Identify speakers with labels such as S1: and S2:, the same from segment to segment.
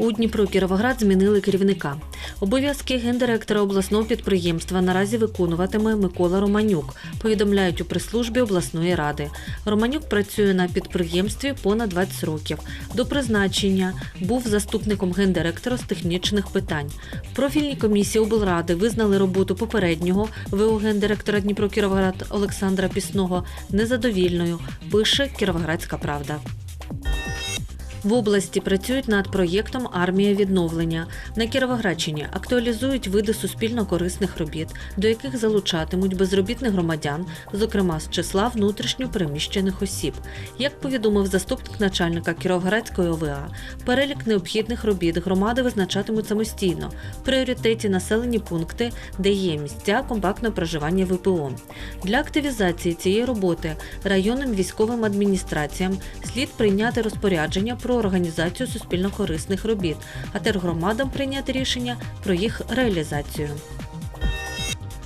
S1: У Дніпро Кіровоград змінили керівника. Обов'язки гендиректора обласного підприємства наразі виконуватиме Микола Романюк. Повідомляють у прес-службі обласної ради. Романюк працює на підприємстві понад 20 років. До призначення був заступником гендиректора з технічних питань. В профільній комісії облради визнали роботу попереднього ВО гендиректора Дніпро Кіровоград Олександра Пісного незадовільною. Пише Кіровоградська правда. В області працюють над проєктом Армія відновлення. На Кіровоградщині актуалізують види суспільно корисних робіт, до яких залучатимуть безробітних громадян, зокрема з числа внутрішньо переміщених осіб. Як повідомив заступник начальника Кіровоградської ОВА, перелік необхідних робіт громади визначатимуть самостійно. В пріоритеті населені пункти, де є місця компактного проживання ВПО. Для активізації цієї роботи районним військовим адміністраціям слід прийняти розпорядження про організацію суспільно-корисних робіт, а тергромадам прийняти рішення про їх реалізацію.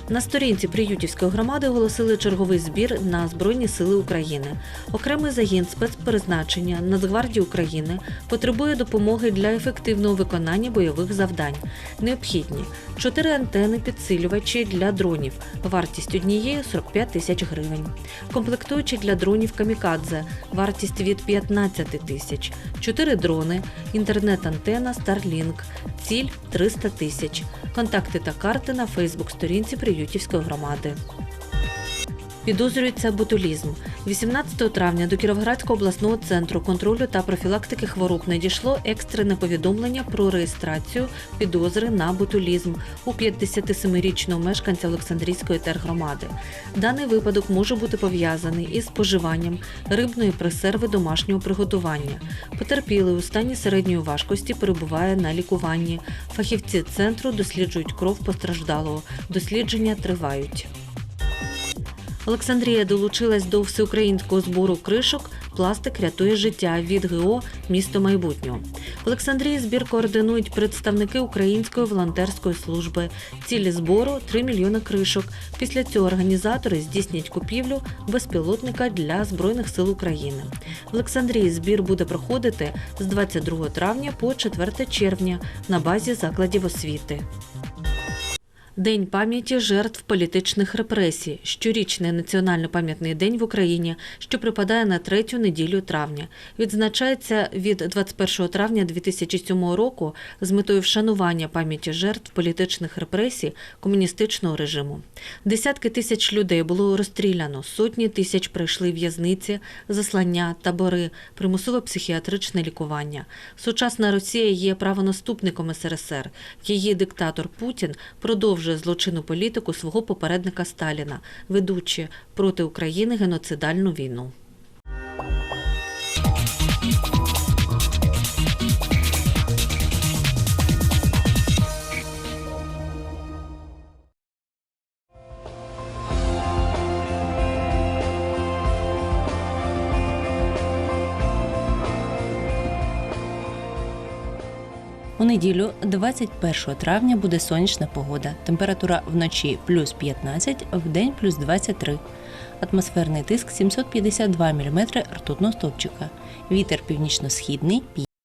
S1: На сторінці Приютівської громади оголосили черговий збір на Збройні Сили України. Окремий загін спецпризначення Нацгвардії України потребує допомоги для ефективного виконання бойових завдань. Необхідні чотири антени підсилювачі для дронів. Вартість однієї 45 тисяч гривень. Комплектуючі для дронів Камікадзе. Вартість від 15 тисяч. Чотири дрони, інтернет-антена Starlink. Ціль 300 тисяч. Контакти та карти на Фейсбук-сторінці Приютівської громади. Підозрюється ботулізм. 18 травня до Кіровоградського обласного центру контролю та профілактики хвороб надійшло екстрене повідомлення про реєстрацію підозри на ботулізм у 57-річного мешканця Олександрійської тергромади. Даний випадок може бути пов'язаний із споживанням рибної пресерви домашнього приготування. Потерпілий у стані середньої важкості перебуває на лікуванні. Фахівці центру досліджують кров постраждалого. Дослідження тривають. Олександрія долучилась до всеукраїнського збору кришок Пластик рятує життя від ГО Місто майбутнього. В Олександрії збір координують представники Української волонтерської служби. Цілі збору 3 мільйони кришок. Після цього організатори здійснять купівлю безпілотника для Збройних сил України. В Олександрії збір буде проходити з 22 травня по 4 червня на базі закладів освіти. День пам'яті жертв політичних репресій, щорічний національно пам'ятний день в Україні, що припадає на третю неділю травня. Відзначається від 21 травня 2007 року з метою вшанування пам'яті жертв політичних репресій комуністичного режиму. Десятки тисяч людей було розстріляно, сотні тисяч пройшли в'язниці, заслання, табори, примусове психіатричне лікування. Сучасна Росія є правонаступником СРСР. Її диктатор Путін продовжує злочинну політику свого попередника Сталіна, ведучи проти України геноцидальну війну.
S2: У неділю, 21 травня, буде сонячна погода. Температура вночі плюс 15, вдень плюс 23. Атмосферний тиск 752 мм ртутного стовпчика. Вітер північно-східний